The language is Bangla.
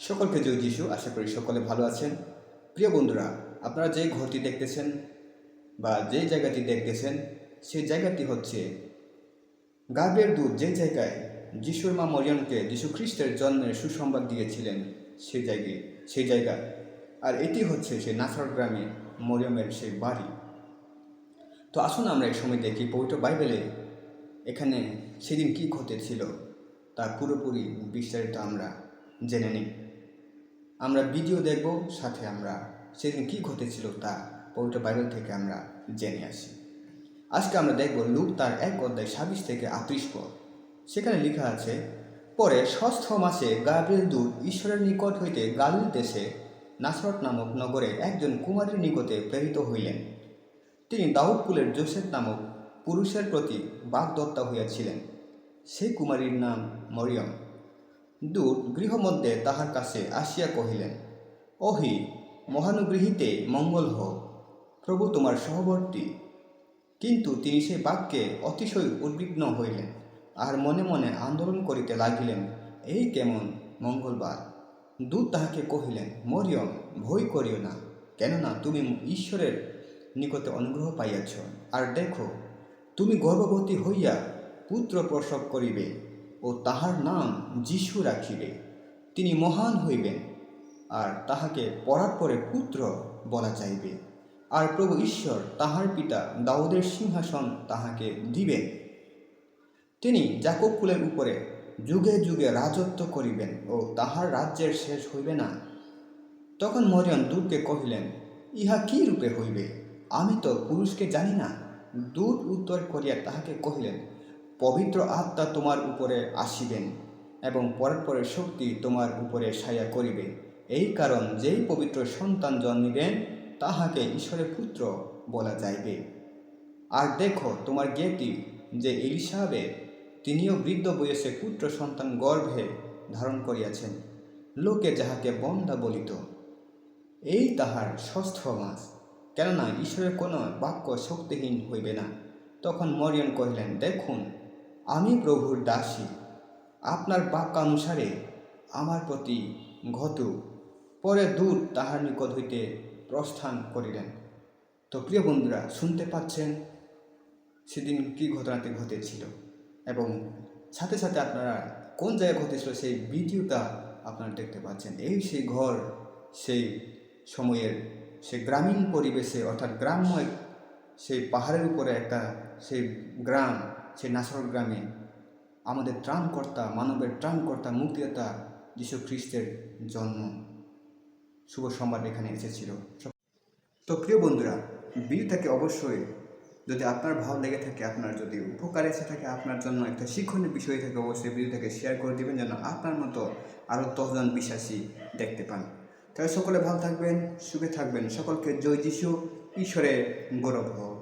সকলকে জয় যিশু, আশা করি সকলে ভালো আছেন। প্রিয় বন্ধুরা, আপনারা যে ঘরটি দেখতেছেন বা যে জায়গাটি দেখতেছেন, সেই জায়গাটি হচ্ছে গাবের দুধ। যে জায়গায় যিশুর মা মরিয়মকে যিশু খ্রিস্টের জন্মের সুসংবাদ দিয়েছিলেন, সেই জায়গায় সেই জায়গা। আর এটি হচ্ছে সেই নাসার গ্রামে মরিয়মের সেই বাড়ি। তো আসুন আমরা এই সময় দেখি পবিত্র বাইবেলে এখানে সেদিন কী ঘটেছিল তা পুরোপুরি বিস্তারিত আমরা জেনে নিই। আমরা ভিডিও দেখব, সাথে আমরা সেদিন কী ঘটেছিল তা পবিত্র বাইবেল থেকে আমরা জেনে আসি। আজকে আমরা দেখব লুক তার এক অধ্যায় ছাব্বিশ থেকে আত্রিশ পর সেখানে লেখা আছে, পরে ষষ্ঠ মাসে গাব্রিয়েল দূত ঈশ্বরের নিকট হইতে গালিল দেশে নাসরত নামক নগরে একজন কুমারীর নিকটে প্রেরিত হইলেন। তিনি দাউদকুলের জোসেফ নামক পুরুষের প্রতি বাগদত্তা হইয়াছিলেন। সেই কুমারীর নাম মরিয়ম। দূত গৃহমধ্যে তাহার কাছে আসিয়া কহিলেন, ওহি, মহানুগৃহীতে মঙ্গল হোক, প্রভু তোমার সহবর্তী। কিন্তু তিনি সে বাক্যে অতিশয় উদ্বিগ্ন হইলেন আর মনে মনে আন্দোলন করিতে লাগিলেন, এই কেমন মঙ্গলবার? দূত তাহাকে কহিলেন, মরিয়ম, ভয় করিও না, কেননা তুমি ঈশ্বরের নিকটে অনুগ্রহ পাইয়াছ। আর দেখো, তুমি গর্ভবতী হইয়া পুত্র প্রসব করিবে। ও তাহার নাম যিশু রাখিবে। তিনি মহান হইবেন আর তাহাকে পড়ার পরে পুত্র বলা যাইবে আর প্রভু ঈশ্বর তাহার পিতা দাউদের সিংহাসন তাহাকে দিবেন। তিনি জাকব কুলের উপরে যুগে যুগে রাজত্ব করিবেন ও তাহার রাজ্যের শেষ হইবে না। তখন মরিয়ম দূতকে কহিলেন, ইহা কি রূপে হইবে? আমি তো পুরুষকে জানি না। দূত উত্তর করিয়া তাহাকে কহিলেন পবিত্র আত্মা তোমার উপরে আসিবেন এবং পরের পরে শক্তি তোমার উপরে সায়া করিবে। এই কারণ যেই পবিত্র সন্তান জন্মিবেন, তাহাকে ঈশ্বরের পুত্র বলা যাইবে। আর দেখো, তোমার জ্ঞাতি যে ইলিশাবে তিনিও বৃদ্ধ বয়সে পুত্র সন্তান গর্ভে ধারণ করিয়াছেন। লোকে যাহাকে বন্দা বলিত, এই তাহার ষষ্ঠ মাস। কেননা, ঈশ্বরের কোনো বাক্য শক্তিহীন হইবে না। তখন মরিয়ম কহিলেন, দেখুন আমি প্রভুর দাসী। আপনার বাক্যানুসারে আমার প্রতি ঘত। পরে দূর তাহার নিকট হইতে প্রস্থান করিলেন। তো প্রিয় বন্ধুরা, শুনতে পাচ্ছেন সেদিন কী ঘটনাটি ঘটেছিল এবং সাথে সাথে আপনারা কোন জায়গায় ঘটেছিল সেই ভিডিওটা আপনারা দেখতে পাচ্ছেন। এই সেই ঘর, সেই সময়ের সেই গ্রামীণ পরিবেশে অর্থাৎ গ্রাম্য সেই পাহাড়ের উপরে একটা সেই গ্রাম সেই নাসর গ্রামে আমাদের ত্রাণকর্তা, মানবের ত্রাণকর্তা, মুক্তিদাতা যীশু খ্রিস্টের জন্ম। শুভ সংবাদ এখানে এসেছিল। তো প্রিয় বন্ধুরা ভিডিওটাকে অবশ্যই। যদি আপনার ভালো লেগে থাকে, আপনার যদি উপকার এসে থাকে, আপনার জন্য একটা শিক্ষণীয় বিষয় থাকে, অবশ্যই ভিডিওটাকে শেয়ার করে দিবেন যেন আপনার মতো আরও দশজন বিশ্বাসী দেখতে পান। তাই সকলে ভালো থাকবেন, সুখে থাকবেন। সকলকে জয় যিশু, ঈশ্বরের গৌরব হোক।